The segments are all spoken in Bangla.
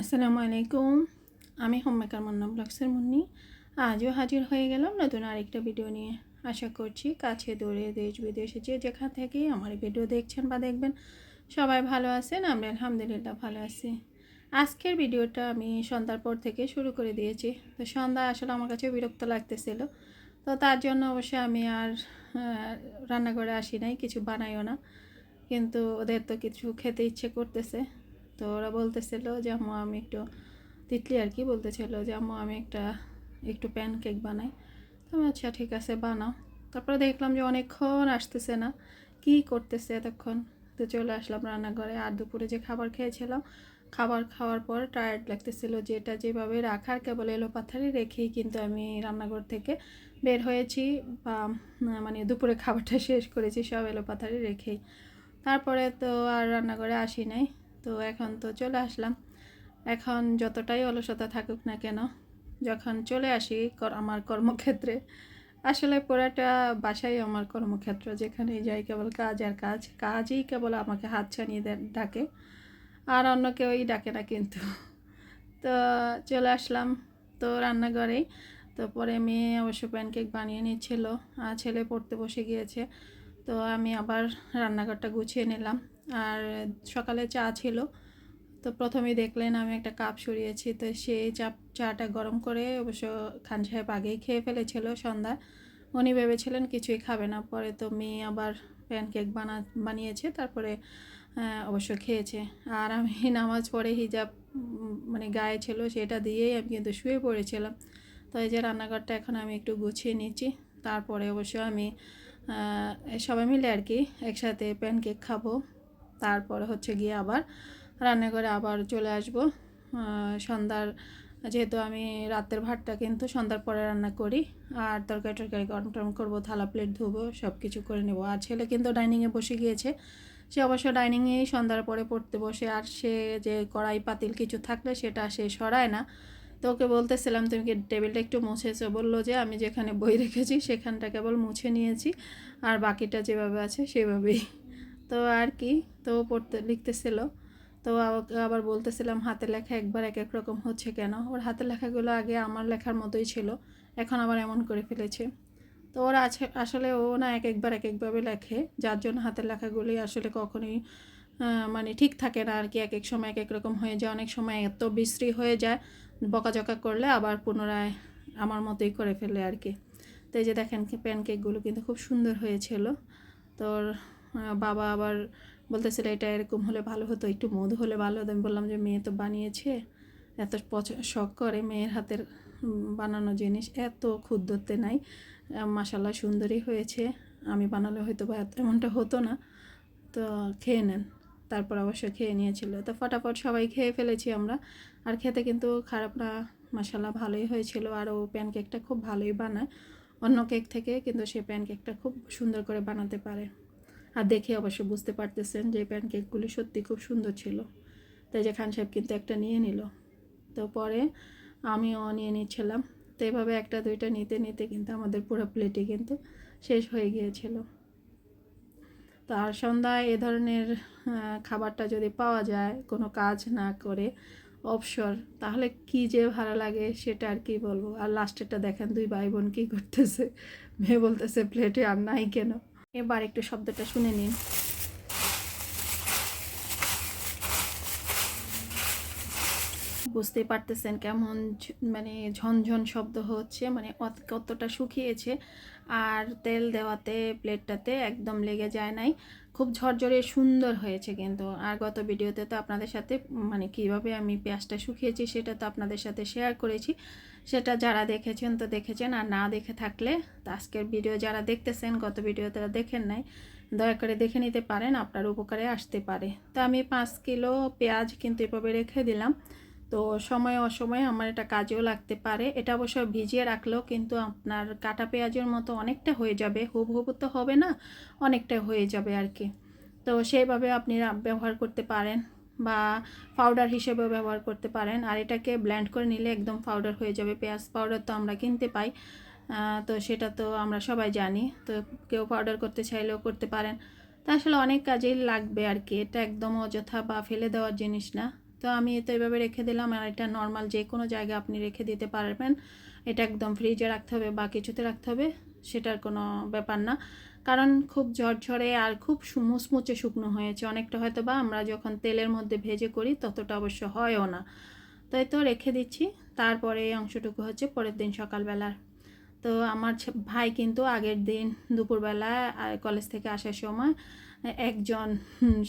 আসসালামু আলাইকুম। আমি হোমমেকার মান্না ব্লগসের মুন্নি। আজও হাজির হয়ে গেলাম নতুন আরেকটা ভিডিও নিয়ে। আশা করছি কাছে দূরে দেশ বিদেশে যে যেখান থেকে আমার ভিডিও দেখছেন বা দেখবেন, সবাই ভালো আছেন, আমরা আলহামদুলিল্লাহ ভালো আছি। আজকের ভিডিওটা আমি সন্ধ্যার পর থেকে শুরু করে দিয়েছি। তো সন্ধ্যা আসলে আমার কাছে বিরক্ত লাগতেছিল। তো তার জন্য অবশ্যই আমি আর রান্নাঘরে আসি নাই, কিছু বানাইও না। কিন্তু ওদের তো কিছু খেতে ইচ্ছে করতেছে। তো ওরা বলতেছিল যে, আম্মু, আমি একটু তিতলি আর কি বলতেছিল যে, আম্মু, আমি একটা, একটু প্যান কেক বানাই। তো আমি আচ্ছা ঠিক আছে, বানাও। তারপরে দেখলাম যে অনেকক্ষণ আসতেছে না। কি করতেছে এতক্ষণ? তো চলে আসলাম রান্নাঘরে। আর দুপুরে যে খাবার খেয়েছিলাম, খাবার খাওয়ার পর টায়ার্ড লাগতেছিল যেটা যেভাবে রাখার কেবল এলো পাথারি রেখেই কিন্তু আমি রান্নাঘর থেকে বের হয়েছি বা মানে দুপুরে খাবারটা শেষ করেছি, সব এলো পাথারি রেখেই। তারপরে তো আর রান্নাঘরে আসি নাই। তো এখন তো চলে আসলাম। এখন যতটাই অলসতা থাকুক না কেন, যখন চলে আসি আমার কর্মক্ষেত্রে, আসলে পুরাটা বাসাই আমার কর্মক্ষেত্র যেখানে যাই কেবল কাজ আর কাজ, কাজই কেবল আমাকে হাত ছানিয়ে ডাকে, আর অন্য কেউই ডাকে না কিন্তু। তো চলে আসলাম তো রান্নাঘরেই। তো পরে মেয়ে অবশ্য প্যানকেক বানিয়ে নিচ্ছিল, আর ছেলে পড়তে বসে গিয়েছে। তো আমি আবার রান্নাঘরটা গুছিয়ে নিলাম। আর সকালে চা ছিল। তো প্রথমেই দেখলেন আমি একটা কাপ সরিয়েছি। তো সেই চা, চাটা গরম করে অবশ্য খান সাহেব আগেই খেয়ে ফেলেছিল সন্ধ্যা উনি ভেবেছিলেন কিছুই খাবে না। পরে তো মেয়ে আবার প্যানকেক বানা, বানিয়েছে, তারপরে অবশ্য খেয়েছে। আর আমি নামাজ পড়ে হিজাব মানে গায়ে ছিল সেটা দিয়েই আমি কিন্তু শুয়ে পড়েছিলাম। তো এই যে রান্নাঘরটা এখন আমি একটু গুছিয়ে নিচ্ছি। তারপরে অবশ্য আমি সবাই মিলে আর কি একসাথে প্যানকেক খাব। তারপরে হচ্ছে গিয়ে আবার রান্নাঘরে আবার চলে আসব। সন্ধ্যার যেহেতু আমি রাতের ভাতটা কিন্তু সন্ধ্যার পরে রান্না করি, আর তরকারি টরকারি গরম টরম করব, থালা প্লেট ধুবো সব কিছু করে নেব। আর ছেলে কিন্তু ডাইনিংয়ে বসে গিয়েছে, সে অবশ্য ডাইনিংয়েই সন্ধ্যার পরে পড়তে বসে, আর সে যে কড়াই পাতিল কিছু থাকলে সেটা সে সরায় না। তো ওকে বলতেছিলাম, তুমি কি টেবিলটা একটু মুছেছো? বলল যে, আমি যেখানে বই রেখেছি সেখানটা কেবল মুছে নিয়েছি, আর বাকিটা যেভাবে আছে সেভাবেই তো আর কি, তো পড়তে, লিখতেছিল। তো আবার বলতেছিলাম হাতে লেখা একবার এক এক রকম হচ্ছে কেন? ওর হাতে লেখাগুলো আগে আমার লেখার মতোই ছিল, এখন আবার এমন করে ফেলেছে। তো ওর আছে, আসলে ও না এক একবার এক একভাবে লেখে, যার জন্য হাতের লেখাগুলি আসলে কখনোই মানে ঠিক থাকে না আর কি, এক এক সময় এক এক রকম হয়ে যায়। অনেক সময় এত বিশ্রী হয়ে যায়, বকাঝকা করলে আবার পুনরায় আমার মতোই করে ফেলে আর কি। তো এই যে দেখেন প্যানকেকগুলো কিন্তু খুব সুন্দর হয়েছিল। তোর বাবা আবার বলতেছিল, এটা এরকম হলে ভালো হতো, একটু মধু হলে ভালো হতো। আমি বললাম যে, মেয়ে তো বানিয়েছে, এত পছ শখ করে মেয়ের হাতের বানানো জিনিস, এত ক্ষুদ্রতে নাই মাসাল্লাহ সুন্দরই হয়েছে, আমি বানালে হয়তো বা এমনটা হতো না। তো খেয়ে নেন, তারপর অবশ্য খেয়ে নিয়েছিল। তো ফটাফট সবাই খেয়ে ফেলেছি আমরা, আর খেতে কিন্তু খারাপ না মাসাল্লাহ ভালোই হয়েছিল। আর ও প্যানকেকটা খুব ভালোই বানায়, অন্য কেক থেকে, কিন্তু সে প্যানকেকটা খুব সুন্দর করে বানাতে পারে। আর দেখে অবশ্য বুঝতে পারতেছেন যে প্যানকেকগুলি সত্যি খুব সুন্দর ছিল। তাই যে খান সাহেব কিন্তু একটা নিয়ে নিল। তো পরে আমিও নিয়ে নিচ্ছিলাম। তো এভাবে একটা, দুইটা নিতে নিতে কিন্তু আমাদের পুরো প্লেটে কিন্তু শেষ হয়ে গিয়েছিল। তো আর সন্ধ্যায় এ ধরনের খাবারটা যদি পাওয়া যায়, কোনো কাজ না করে অবসর, তাহলে কি যে ভালো লাগে সেটা আর কি বলব। আর লাস্টেরটা দেখেন দুই ভাই বোন কী করতেছে। মেয়ে বলতেছে প্লেটে আর নাই কেন? এবার একটু শব্দটা শুনে নিন। বুঝতেই পারতেছেন কেমন মানে ঝনঝন শব্দ হচ্ছে মানে কতটা শুকিয়েছে। আর তেল দেওয়াতে, প্লেটটাতে একদম লেগে যায় নাই। খুব ঝরঝরে সুন্দর হয়েছে কিন্তু। আর গত ভিডিওতে তো আপনাদের সাথে মানে কীভাবে আমি পেঁয়াজটা শুকিয়েছি সেটা তো আপনাদের সাথে শেয়ার করেছি। সেটা যারা দেখেছেন তো দেখেছেন, আর না দেখে থাকলে তো আজকের ভিডিও যারা দেখতেছেন, গত ভিডিও তারা দেখেন নাই। দয়া করে দেখে নিতে পারেন, আপনার উপকারে আসতে পারে। তো আমি পাঁচ কিলো পেঁয়াজ কিন্তু এভাবে রেখে দিলাম। তো সময় অসময়ে আমার এটা কাজেও লাগতে পারে। এটা অবশ্য ভিজিয়ে রাখলেও কিন্তু আপনার কাটা পেঁয়াজের মতো অনেকটা হয়ে যাবে। হুব তো হবে না, অনেকটা হয়ে যাবে আর কি। তো সেইভাবে আপনি ব্যবহার করতে পারেন বা পাউডার হিসেবেও ব্যবহার করতে পারেন। আর এটাকে ব্ল্যান্ড করে নিলে একদম পাউডার হয়ে যাবে। পেঁয়াজ পাউডার তো আমরা কিনতে পাই। তো সেটা তো আমরা সবাই জানি। তো কেউ পাউডার করতে চাইলেও করতে পারেন। তা আসলে অনেক কাজেই লাগবে আর কি। এটা একদম অযথা বা ফেলে দেওয়ার জিনিস না। তো আমি তো এভাবে রেখে দিলাম। আর এটা নর্মাল যে কোনো জায়গায় আপনি রেখে দিতে পারবেন। এটা একদম ফ্রিজে রাখতে হবে বা কিছুতে রাখতে হবে, সেটার কোনো ব্যাপার না। কারণ খুব ঝরঝরে আর খুব মুচমুচে শুকনো হয়েছে। অনেকটা হয়তো বা আমরা যখন তেলের মধ্যে ভেজে করি, ততটা অবশ্য হয়ও না। তাই তো রেখে দিচ্ছি। তারপরে এই অংশটুকু হচ্ছে পরের দিন সকালবেলার। তো আমার ভাই কিন্তু আগের দিন দুপুরবেলা কলেজ থেকে আসার সময় একজন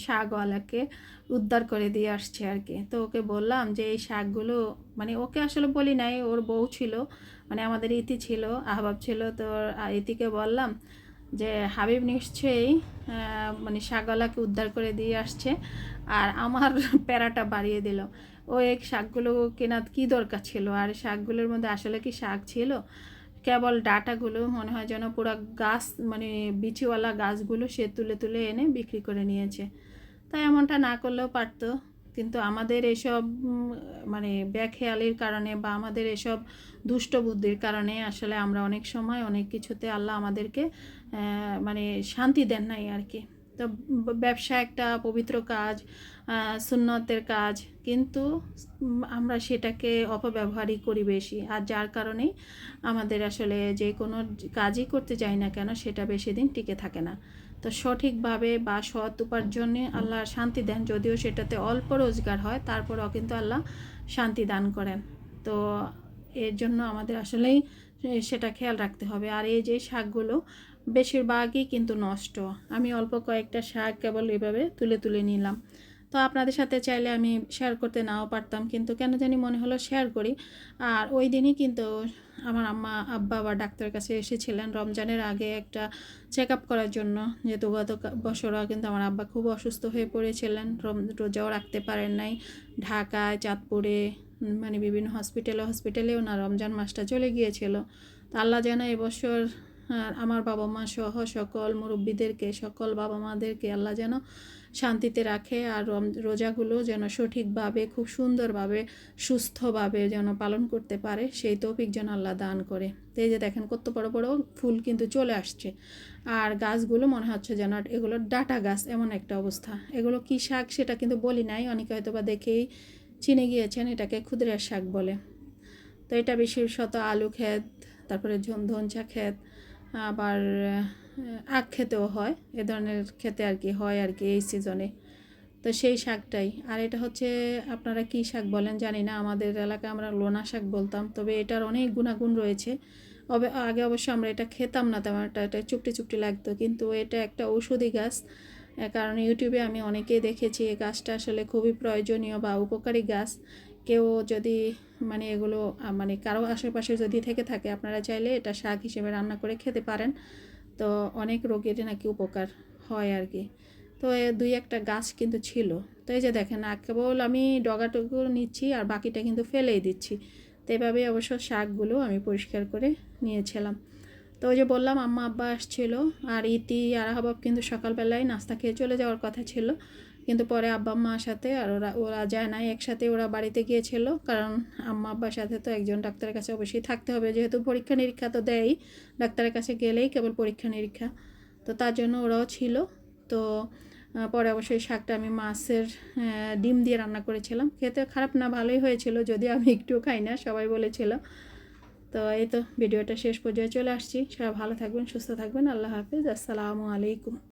শাকওয়ালাকে উদ্ধার করে দিয়ে আসছে আর কি। তো ওকে বললাম যে, এই শাকগুলো মানে ওকে আসলে বলি নাই, ওর বউ ছিল মানে আমাদের ইতি ছিল, আহবাব ছিল, তো ইতিকে বললাম যে, হাবিব নিশ্চয়ই মানে শাকওয়ালাকে উদ্ধার করে দিয়ে আসছে আর আমার প্যারাটা বাড়িয়ে দিল। ও এক শাকগুলো কেনার কী দরকার ছিল? আর শাকগুলোর মধ্যে আসলে কি শাক ছিল? কেবল ডাটাগুলো মনে হয় যেন পুরো গাছ মানে বিচিওয়ালা গাছগুলো সে তুলে তুলে এনে বিক্রি করে নিয়েছে। তাই এমনটা না করলেও পারত। কিন্তু আমাদের এসব মানে ব্যাখেয়ালির কারণে বা আমাদের এসব দুষ্ট বুদ্ধির কারণে আসলে আমরা অনেক সময় অনেক কিছুতে আল্লাহ আমাদেরকে মানে শান্তি দেন নাই আর কি। তো ব্যবসা একটা পবিত্র কাজ সুন্নতের কাজ। কিন্তু আমরা সেটাকে অপব্যবহারই করি বেশি। আর যার কারণেই আমাদের আসলে যে কোনো কাজই করতে যাই না কেন, সেটা বেশি দিন টিকে থাকে না। তো সঠিকভাবে বা সৎ উপার্জনে আল্লাহ শান্তি দেন, যদিও সেটাতে অল্প রোজগার হয়, তারপরেও কিন্তু আল্লাহ শান্তি দান করেন। তো এর জন্য আমাদের আসলেই সেটা খেয়াল রাখতে হবে। আর এই যে শাকগুলো বেশিরভাগই কিন্তু নষ্ট। আমি অল্প কয়েকটা শাক কেবল এভাবে তুলে তুলে নিলাম। তো আপনাদের সাথে চাইলে আমি শেয়ার করতে নাও পারতাম, কিন্তু কেন জানি মনে হলো শেয়ার করি। আর ওই দিনই কিন্তু আমার আম্মা, আব্বা বা ডাক্তারের কাছে এসেছিলেন রমজানের আগে একটা চেক আপ করার জন্য। যেহেতু গত বছরও কিন্তু আমার আব্বা খুব অসুস্থ হয়ে পড়েছিলেন রোজাও রাখতে পারেন নাই। ঢাকায়, চাঁদপুরে মানে বিভিন্ন হসপিটালে হসপিটালেও না, রমজান মাসটা চলে গিয়েছিল। তো আল্লাহ যেন এবছর আহ, আমার বাবা মা সহ সকল মুরব্বীদেরকে সকল বাবা মাদেরকে আল্লাহ যেন শান্তিতে রাখে আর রোজাগুলো যেন সঠিকভাবে খুব সুন্দরভাবে সুস্থভাবে যেন পালন করতে পারে সেই তৌফিক যেন আল্লাহ দান করে। এই যে দেখেন কত বড় বড় ফুল কিন্তু চলে আসছে। আর গাছগুলো মনে হচ্ছে যেন এগুলো ডাটা গাছ এমন একটা অবস্থা। এগুলো কী শাক সেটা কিন্তু বলি নাই অনেকে হয়তো বা দেখেই চিনে গিয়েছেন এটাকে ক্ষুদ্রের শাক বলে। তো এটা বিশেষত আলু ক্ষেত তারপরে ধনচা ক্ষেত আবার আখ খেতেও হয়। এ ধরনের খেতে আর কি হয় আর কি এই সিজনে তো সেই শাকটাই। আর এটা হচ্ছে, আপনারা কী শাক বলেন জানি না। আমাদের এলাকায় আমরা লোনা শাক বলতাম। তবে এটার অনেক গুণাগুণ রয়েছে। আগে অবশ্য আমরা এটা খেতাম না তেমন একটা। এটা চুপটি চুপটি লাগতো। কিন্তু এটা একটা ঔষধি গাছ। কারণ ইউটিউবে আমি অনেকেই দেখেছি। এই গাছটা আসলে খুবই প্রয়োজনীয় বা উপকারী গাছ। কেউ যদি মানে এগুলো মানে কারও আশেপাশে যদি থেকে থাকে, আপনারা চাইলে এটা শাক হিসেবে রান্না করে খেতে পারেন। তো অনেক রোগের নাকি উপকার হয় আর কি। তো দুই একটা গাছ কিন্তু ছিল। তো এই যে দেখেন কেবল আমি ডগাটুকু নিচ্ছি আর বাকিটা কিন্তু ফেলেই দিচ্ছি। তো এভাবে অবশ্য শাকগুলো আমি পরিষ্কার করে নিয়েছিলাম। তো ওই যে বললাম, আম্মা আব্বা আসছিল আর ইতি আর আহবাব কিন্তু সকালবেলায় নাস্তা খেয়ে চলে যাওয়ার কথা ছিল। কিন্তু পরে আব্বা আম্মার সাথে আর ওরা ওরা যায় না, একসাথে ওরা বাড়িতে গিয়েছিল। কারণ আম্মা আব্বার সাথে তো একজন ডাক্তারের কাছে অবশ্যই থাকতে হবে। যেহেতু পরীক্ষা নিরীক্ষা তো দেয়ই, ডাক্তারের কাছে গেলেই কেবল পরীক্ষা নিরীক্ষা। তো তার জন্য ওরাও ছিল। তো পরে অবশ্যই শাকটা আমি মাছের ডিম দিয়ে রান্না করেছিলাম। খেতে খারাপ না, ভালোই হয়েছিল। যদি আমি একটুও খাই না, সবাই বলেছিল। তো এই তো, ভিডিওটা শেষ পর্যায়ে চলে আসছি। সবাই ভালো থাকবেন, সুস্থ থাকবেন। আল্লাহ হাফিজ। আসসালামু আলাইকুম।